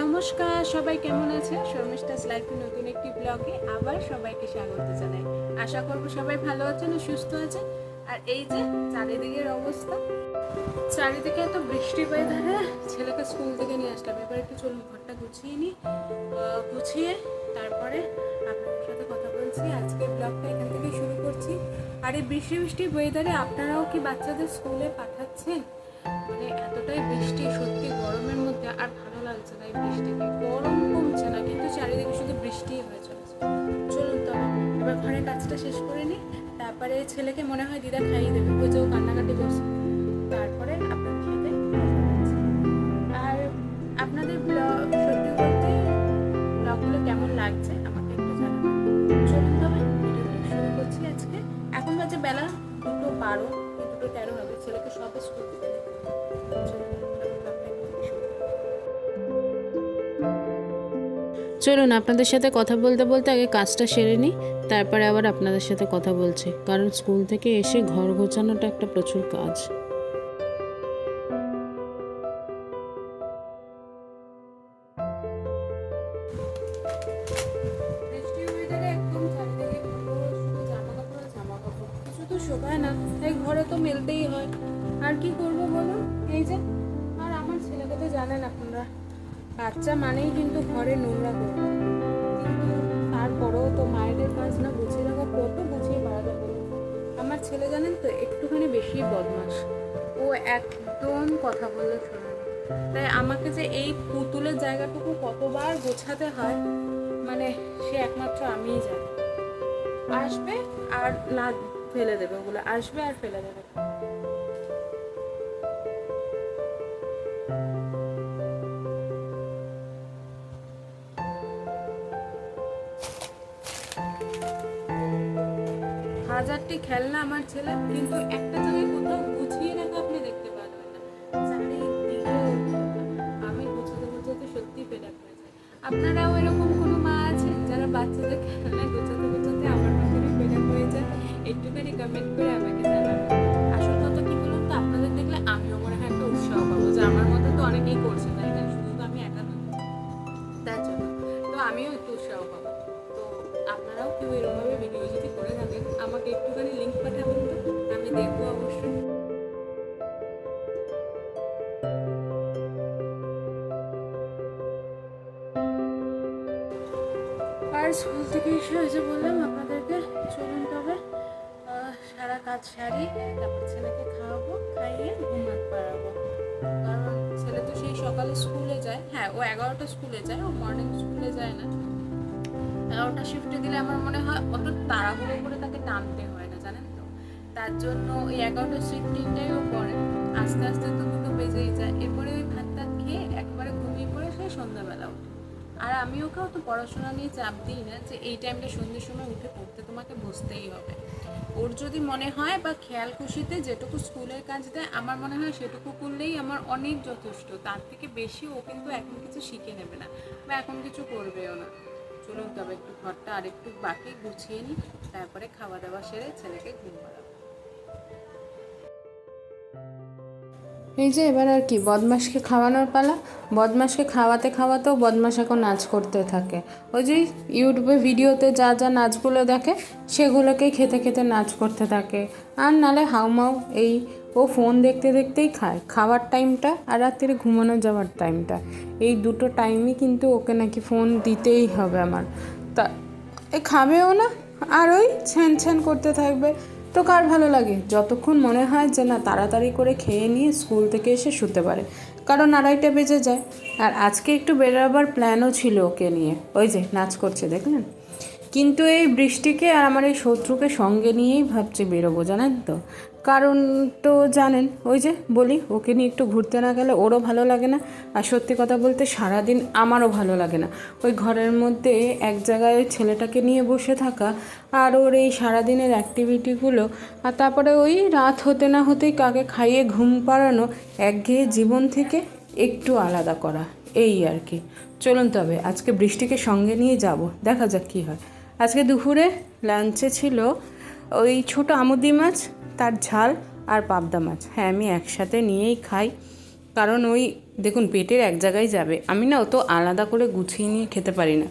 নমস্কার, সবাই কেমন আছেন? শর্মিষ্ঠাস লাইফে নতুন একটি ব্লগে আবার সবাইকে স্বাগত জানাই। আশা করব সবাই ভালো আছেন ও সুস্থ আছেন। আর এই যে চারিদিকের অবস্থা, চারিদিকে এত বৃষ্টি হয়ে? ওয়েদারে ছেলেকে স্কুল থেকে নিয়ে আসলাম। এবার একটু চলুন ঘরটা গুছিয়ে নিই। গুছিয়ে তারপরে আপনাদের সাথে কথা বলছি। আজকে ব্লগটা এখান থেকে শুরু করছি। আর এই বৃষ্টি বৃষ্টি ওয়েদারে আপনারাও কি বাচ্চাদের স্কুলে পাঠাচ্ছেন? মানে এতটাই বৃষ্টি, সত্যি গরমের মধ্যে। আর লাগছে তাই এই বৃষ্টিতে গরম কমছে না, কিন্তু চারিদিকে শুধু বৃষ্টিই হয়ে চলেছে। চলুন তো, এবার ঘরের কাজটা শেষ করে নিই। তারপরে ছেলেকে মনে হয় দিদা খাইয়ে দেবে ওই যে ও কান্নাকাটি করছে। চলুন আপনাদের সাথে কথা বলতে বলতে আগে কাজটা সেরে নিই, তারপরে আবার আপনাদের সাথে কথা বলছি। কারণ স্কুল থেকে এসে ঘর গোছানোটা একটা প্রচুর কাজ। তাই ঘরে তো মেলতেই হয়। আর কি করব বলুন? এই যে, আর আমার ছেলেকে তো জানেন আপনারা। বাচ্চা মানেই কিন্তু ঘরে নোংরা করবে। তারপরেও তো মায়েদের কাজ না গুছিয়ে রাখা, কত গুছিয়ে বাড়াতে বলুন আমার ছেলে জানেন তো, একটুখানি বেশি বদমাস ও একদম কথা বললে শোনে তাই আমাকে যে এই পুতুলের জায়গাটুকু কতবার গোছাতে হয় মানে সে একমাত্র আমিই জানি। আসবে আর না ফেলে দেবে ওগুলো, আসবে আর ফেলে দেবে। হাজারটি খেলনা আমার ছেলে, কিন্তু একটা জায়গায় কোথাও গুছিয়ে রাখা আপনি দেখতে পারবেন না। আমি গুছাতে গুছাতে সত্যি পেরে হয়ে যায় আপনারাও এরকম কোনো মা আছেন যারা বাচ্চাদের খেলনা গোছাতে গোছাতে আমার মতনই পেরে হয়ে যায়? একটুখানি কমেন্ট করে আমাকে জানাবেন। আসল কথা কি বলুন তো? আপনাদের দেখলে আমিও মনে হয় একটা উৎসাহ পাবো যে আমার মতো তো অনেকেই করছে, তাই না? শুধু তো আমি একা নই। তার জন্য। তো আমিও একটু উৎসাহ পাবো। আপনারাও কেউ এরকমভাবে ভিডিও যদি করে থাকেন, আমাকে একটুখানি লিঙ্ক পাঠাবেন তো? আমি দেখব অবশ্যই। আর স্কুল থেকে এসে যে বললাম আপনাদেরকে, চলুন তবে। সারা কাজ সারি, তারপর ছেলেকে খাওয়াবো, খাইয়ে ঘুমাতে পারাবো। কারণ ছেলে তো সেই সকালে স্কুলে যায়। হ্যাঁ ও এগারোটা স্কুলে যায়, ও মর্নিং স্কুলে যায় না। এগারোটা শিফটে দিলে আমার মনে হয় অত তাড়াহুড়ো করে তাকে টানতে হয় না, জানেন তো? তার জন্য ওই এগারোটা শিফটিংটাই ও করে। আস্তে আস্তে তো দুটো বেজেই যায়। এরপরে ওই ভাত টাত খেয়ে একবারে ঘুমিয়ে পড়ে সেই সন্ধ্যাবেলা উঠে আর আমি ওকেও তো পড়াশোনা নিয়ে চাপ দিই না যে এই টাইমটা সন্ধ্যের সময় উঠে পড়তে তোমাকে বসতেই হবে। ওর যদি মনে হয় বা খেয়াল খুশিতে যেটুকু স্কুলের কাজ দেয়, আমার মনে হয় সেটুকু করলেই আমার অনেক যথেষ্ট। তার থেকে বেশি ও কিন্তু এখন কিছু শিখে নেবে না বা এখন কিছু করবেও না। চলুন, তবে একটু ঘরটা আরেকটু বাকি গুছিয়ে নিই, তারপরে খাওয়া দাওয়া সেরে ছেলেকে ঘুম এই যে এবার আর কি বদমাসকে খাওয়ানোর পালা। বদমাসকে খাওয়াতে খাওয়াতেও বদমাস এখন নাচ করতে থাকে। ওই যে ইউটিউবে ভিডিওতে যা যা নাচগুলো দেখে, সেগুলোকেই খেতে খেতে নাচ করতে থাকে। আর নালে হাউমাউ এই ও ফোন দেখতে দেখতেই খায়। খাওয়ার টাইমটা আর রাত্রে ঘুমানো যাওয়ার টাইমটা। এই দুটো টাইমই কিন্তু ওকে নাকি ফোন দিতেই হবে আমার। তা, এ খাবেও না, আর ওই ছ্যান ছ্যান করতে থাকবে। তো কার ভালো লাগে? যতক্ষণ মনে হয় যে না, তাড়াতাড়ি করে খেয়ে নিয়ে স্কুল থেকে এসে শুতে পারে। কারণ আড়াইটা বেজে যায়। আর আজকে একটু বেরোবার প্ল্যানও ছিল ওকে নিয়ে। ওই যে, নাচ করছে, দেখলেন? কিন্তু এই বৃষ্টিকে আর আমার এই শত্রুকে সঙ্গে নিয়েই ভাবছি বেরোবো, জানেন তো? কারণ তো জানেন, ওই যে বলি, ওকে নিয়ে একটু ঘুরতে না গেলে ওরও ভালো লাগে না, আর সত্যি কথা বলতে সারাদিন আমারও ভালো লাগে না। ওই ঘরের মধ্যে এক জায়গায় ছেলেটাকে নিয়ে বসে থাকা আর ওর এই সারাদিনের অ্যাক্টিভিটিগুলো আর তারপরে ওই রাত হতে না হতেই কাকে খাইয়ে ঘুম পাড়ানো, একঘেয়ে জীবন থেকে একটু আলাদা করা, এই আর কি। চলুন তবে, আজকে বৃষ্টিকে সঙ্গে নিয়ে যাব, দেখা যাক কী হয়। আজকে দুপুরে লাঞ্চে ছিল ওই ছোট আমুদি মাছ, তার ঝাল আর পাবদা মাছ। হ্যাঁ আমি একসাথে নিয়েই খাই। কারণ ওই, দেখুন, পেটের এক জায়গায় যাবে। আমি না অত আলাদা করে গুছিয়ে নিয়ে খেতে পারি না।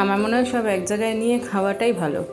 আমার মনে হয় সব এক জায়গায় নিয়ে খাওয়াটাই ভালো।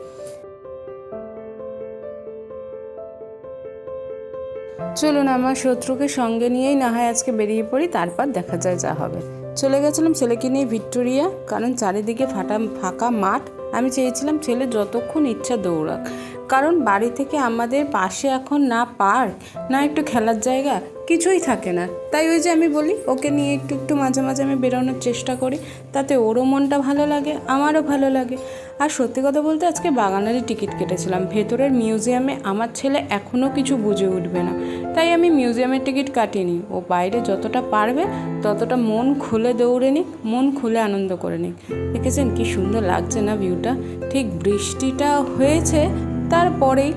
চলুন, আমার শত্রুকে সঙ্গে নিয়েই না হয় আজকে বেরিয়ে পড়ি, তারপর দেখা যায় যা হবে। চলে গেছিলাম ছেলেকে নিয়ে ভিক্টোরিয়া, কারণ চারিদিকে ফাটা, ফাঁকা মাঠ। আমি চেয়েছিলাম ছেলে যতক্ষণ ইচ্ছা দৌড়াক। কারণ বাড়ি থেকে আমাদের পাশে এখন না পার্ক, না একটু খেলার জায়গা, কিছুই থাকে না। তাই ওই যে আমি বলি, ওকে নিয়ে একটু একটু মাঝে মাঝে আমি বেরোনোর চেষ্টা করি। তাতে ওরও মনটা ভালো লাগে, আমারও ভালো লাগে। আর সত্যি কথা বলতে আজকে বাগানেরই টিকিট কেটেছিলাম। ভেতরের মিউজিয়ামে আমার ছেলে এখনও কিছু বুঝে উঠবে না। তাই আমি মিউজিয়ামের টিকিট কাটিনি। ও বাইরে যতটা পারবে, ততটা মন খুলে দৌড়ে নিক, মন খুলে আনন্দ করে নিক। দেখেছেন কি সুন্দর লাগছে না ভিউটা? ঠিক বৃষ্টিটা হয়েছে, তারপরেই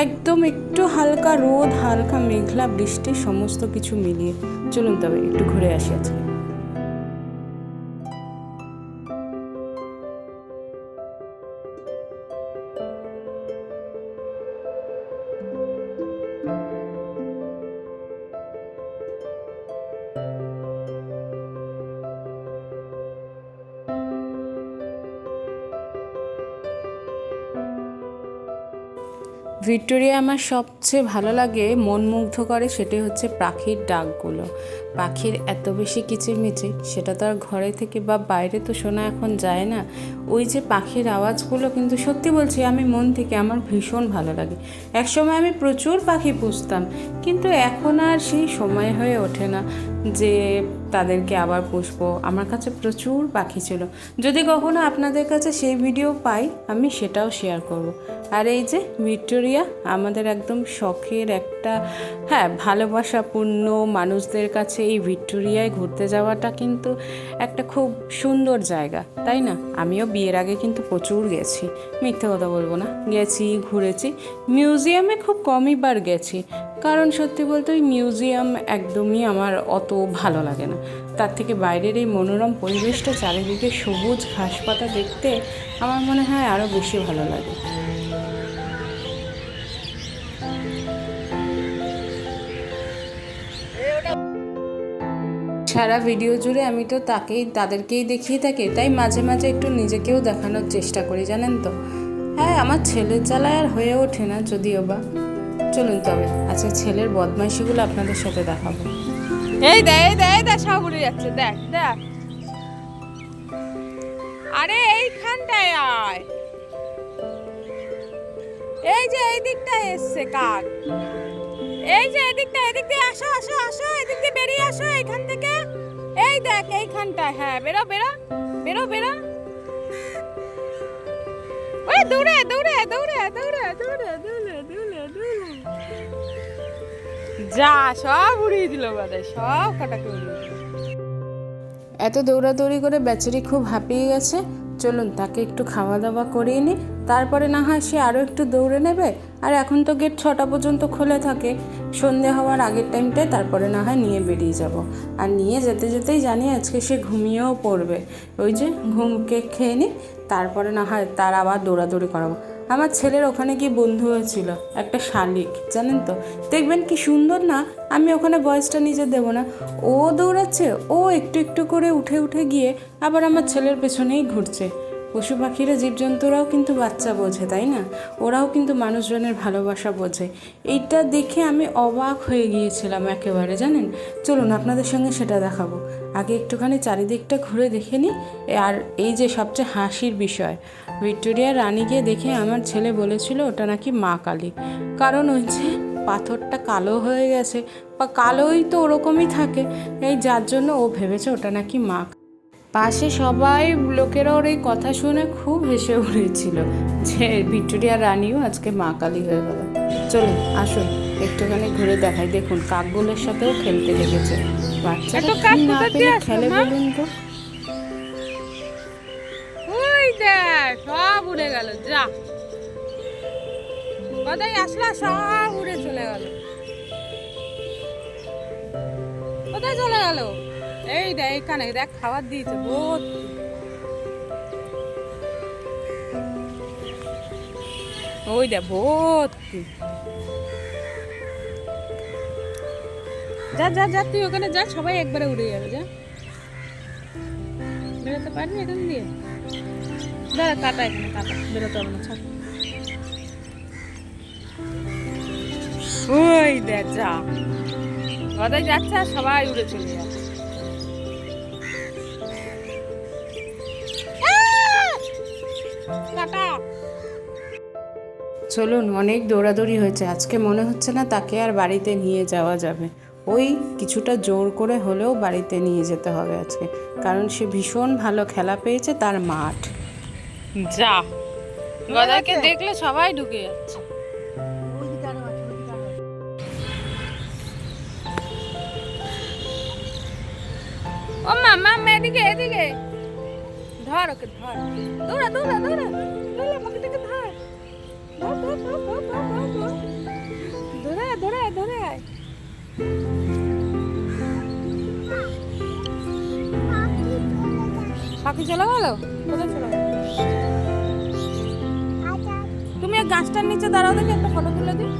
একদম একটু হালকা রোদ, হালকা মেঘলা বৃষ্টি, সমস্ত কিছু মিলিয়ে। চলুন তবে একটু ঘুরে আসি আজকে। ভিক্টোরিয়া আমার সবচেয়ে ভালো লাগে, মন মুগ্ধ করে সেটি হচ্ছে পাখির ডাকগুলো। পাখির এত বেশি কিচিরমিচির, সেটা তো আর ঘরে থেকে বা বাইরে তো শোনা এখন যায় না। ওই যে পাখির আওয়াজগুলো কিন্তু সত্যি বলছি, আমি মন থেকে আমার ভীষণ ভালো লাগে। একসময় আমি প্রচুর পাখি পুষতাম, কিন্তু এখন আর সেই সময় হয়ে ওঠে না যে তাদেরকে আবার পুষবো। আমার কাছে প্রচুর পাখি ছিল। যদি কখনো আপনাদের কাছে সেই ভিডিও পাই, আমি সেটাও শেয়ার করব। আর এই যে ভিক্টোরিয়া, আমাদের একদম শখের একটা হ্যাঁ ভালোবাসাপূর্ণ মানুষদের কাছে এই ভিক্টোরিয়ায় ঘুরতে যাওয়াটা কিন্তু একটা খুব সুন্দর জায়গা, তাই না? আমিও বিয়ের আগে কিন্তু প্রচুর গেছি। মিথ্যে কথা বলব না। গেছি, ঘুরেছি। মিউজিয়ামে খুব কমই বার গেছি। কারণ সত্যি বলতে ওই মিউজিয়াম একদমই আমার অত ভালো লাগে না। তার থেকে বাইরের এই মনোরম পরিবেশটা চারিদিকে সবুজ ঘাসপাতা দেখতে আমার মনে হয় আরও বেশি ভালো লাগে। সারা ভিডিও জুড়ে আমি তো তাকেই, তাদেরকেই দেখিয়ে থাকি, তাই মাঝে মাঝে একটু নিজেকেও দেখানোর চেষ্টা করি, জানেন তো? হ্যাঁ আমার ছেলের জ্বালায় আর হয়ে ওঠে না, যদিও বা। চলুন তবে আচ্ছা ছেলের বদমাইশিগুলো আপনাদের সাথে দেখাবো। এই দে এই দে, এই সব উড়ে যাচ্ছে, দেখ দেখ। আরে, এইখানটায় আয়। এই যে এই দিকটায় এসছে কাক এই যে এদিকটা এদিক দিয়ে আসো আসো আসো, এদিক দিয়ে বেরিয়ে আসো এইখান থেকে। এই দেখ, এইখানটায় হ্যাঁ বেরো বেরো বেরো বেরো। ওই দৌড়ে দৌড়ে দৌড়ে দৌড়ে দৌড়ে যা, সব উড়িয়ে দিল বাদে সব উড়িয়ে এত দৌড়াদৌড়ি করে বেচারি খুব হাঁপিয়ে গেছে। চলুন, তাকে একটু খাওয়া দাওয়া করিয়ে নিই তারপরে না হয় সে আরও একটু দৌড়ে নেবে। আর এখন তো গেট ছটা পর্যন্ত খোলা থাকে। সন্ধে হওয়ার আগের টাইমটায় তারপরে না হয় নিয়ে বেরিয়ে যাব। আর নিয়ে যেতে যেতেই জানি আজকে সে ঘুমিয়েও পড়বে। ওই যে ঘুমকে খেয়ে নিই তারপরে না হয় তার আবার দৌড়াদৌড়ি করাবো। আমার ছেলের ওখানে গিয়ে বন্ধু হয়েছিল, একটা শালিক, জানেন তো? দেখবেন কি সুন্দর না? আমি ওখানে বয়সটা নিজে দেবো না। ও দৌড়াচ্ছে, ও একটু একটু করে উঠে উঠে গিয়ে আবার আমার ছেলের পেছনেই ঘুরছে। পশু পাখিরা জীবজন্তুরাও কিন্তু বাচ্চা বোঝে, তাই না? ওরাও কিন্তু মানুষজনের ভালোবাসা বোঝে। এইটা দেখে আমি অবাক হয়ে গিয়েছিলাম একেবারে, জানেন? চলুন আপনাদের সঙ্গে সেটা দেখাবো। আগে একটুখানি চারিদিকটা ঘুরে দেখে নিই। আর এই যে সবচেয়ে হাসির বিষয়, ভিক্টোরিয়া রানী গিয়ে দেখে আমার ছেলে বলেছিল, ওটা নাকি মা কালী। কারণ ওই যে পাথরটা কালো হয়ে গেছে, বা কালোই তো ওরকমই থাকে। এই যার জন্য ও ভেবেছে, ওটা নাকি মা পাশে সবাই লোকেরা ওর এই কথা শুনে খুব হেসে উড়েছিল যে ভিক্টোরিয়া রানীও আজকে মা কালী হয়ে গেল। চলুন আসুন একটুখানি ঘুরে দেখাই। দেখুন কাকগুলোর সাথেও খেলতে লেগেছে। কি না খেলে বলুন তো? সব উড়ে গেল যা। কোথায় আসলা? সব উড়ে চলে গেল। কোথায় চলে গেল? এই দেখ এখানে দেখ, খাবার দিয়েছে বহুত। ওই দেখ ভর্তি যা যা যা, তুই ওখানে যা, সবাই একবারে উড়ে যাবে, যা। বেরোতে পারবি এখান দিয়ে? দাঁড়া কাটা এখানে কাটা বেরোতে হবে না, ছাড়। ওই দেখ, যা। গদাই যাচ্ছে সবাই উড়ে চলে যাচ্ছে। চলুন, অনেক দৌড়াদৌড়ি হয়েছে। আজকে মনে হচ্ছে না তাকে আর বাড়িতে নিয়ে যাওয়া যাবে। ওই কিছুটা জোর করে হলেও বাড়িতে নিয়ে যেতে হবে আজকে, কারণ সে ভীষণ ভালো খেলা পেয়েছে তার মাঠ। যা গদাকে দেখলে সবাই ঢুকে যাচ্ছে। ও মামা এদিকে এদিকে। ধর ওকে, ধর। দৌড়া দৌড়া দৌড়া। পাখি চলে গেল? তুমি গাছটার নিচে দাঁড়াও দেখে, একটা ফটো তুলে দিই।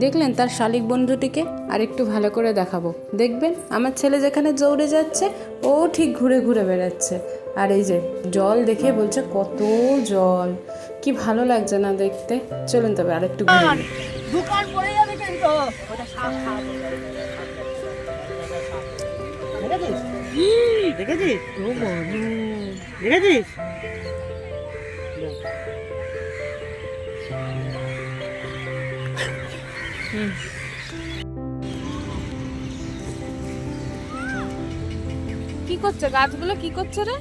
দেখলেন তার শালিক বন্ধুটিকে? আর একটু ভালো করে দেখাবো। দেখবেন, আমার ছেলে যেখানে দৌড়ে যাচ্ছে, ও ঠিক ঘুরে ঘুরে বেড়াচ্ছে। আর এই যে জল দেখে বলছে, কত জল। কি ভালো লাগছে না দেখতে? চলুন তবে আরেকটু ঘুরে নিই। দোকান পড়ে যাবে কিন্তু। ওটা সাপ খাওয়াবো দেখেছিস? দেখেছিস? বাবু কি করছে? গাছগুলো কি করছে রে?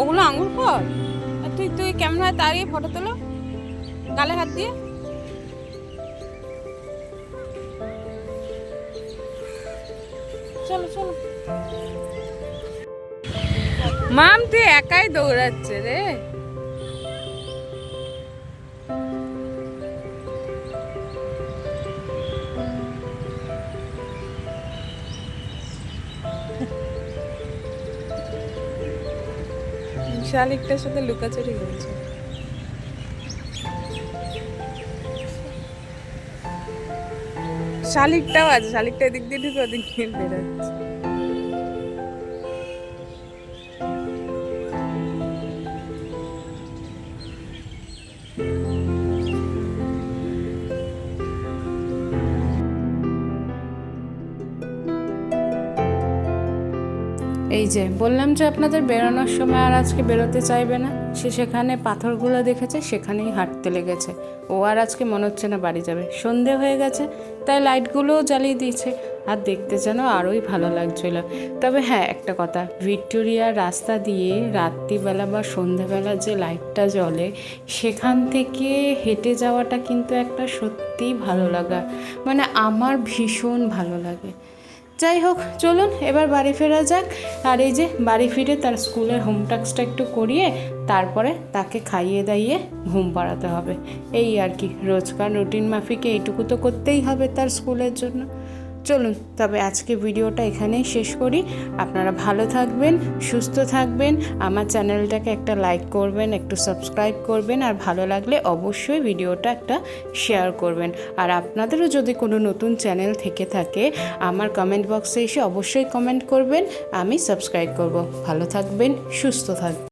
ওগুলো আঙুর ফল আর তুই তুই হয় দাঁড়িয়ে ফটো তোলো, গালে হাত দিয়ে। চলো চলো। মাম, তুই একাই দৌড়াচ্ছে রে। শালিকটার সাথে লুকাচুরি করছে। শালিকটাও আছে শালিকটা এদিক দিয়ে ঢুকে ওদিক দিয়ে বেরোচ্ছে। এই যে, বললাম যে আপনাদের বেরোনোর সময় আর আজকে বেরোতে চাইবে না। সে সেখানে পাথরগুলো দেখেছে, সেখানেই হাঁটতে লেগেছে। ও আর আজকে মনে হচ্ছে না বাড়ি যাবে। সন্ধে হয়ে গেছে, তাই লাইটগুলোও জ্বালিয়ে দিয়েছে। আর দেখতে যেন আরোই ভালো লাগছিল। তবে হ্যাঁ একটা কথা, ভিক্টোরিয়ার রাস্তা দিয়ে রাত্রিবেলা বা সন্ধেবেলা যে লাইটটা জ্বলে, সেখান থেকে হেঁটে যাওয়াটা কিন্তু একটা সত্যিই ভালো লাগা। মানে আমার ভীষণ ভালো লাগে। যাই হোক, চলুন, এবার বাড়ি ফেরা যাক। আর এই যে বাড়ি ফিরে তার স্কুলের হোম টাস্কটা একটু করিয়ে তারপরে তাকে খাইয়ে দাইয়ে ঘুম পাড়াতে হবে। এই আর কি, রোজকার রুটিন মাফিকে এইটুকু তো করতেই হবে তার স্কুলের জন্য। চলুন, তবে আজকে ভিডিওটা এখানেই শেষ করি। আপনারা ভালো থাকবেন, সুস্থ থাকবেন, আমার চ্যানেলটাকে একটা লাইক করবেন, একটু সাবস্ক্রাইব করবেন, আর ভালো লাগলে অবশ্যই ভিডিওটা একটা শেয়ার করবেন। আর আপনাদেরও যদি কোনো নতুন চ্যানেল থেকে থাকে, আমার কমেন্ট বক্সে এসে অবশ্যই কমেন্ট করবেন, আমি সাবস্ক্রাইব করব। ভালো থাকবেন, সুস্থ থাকবেন।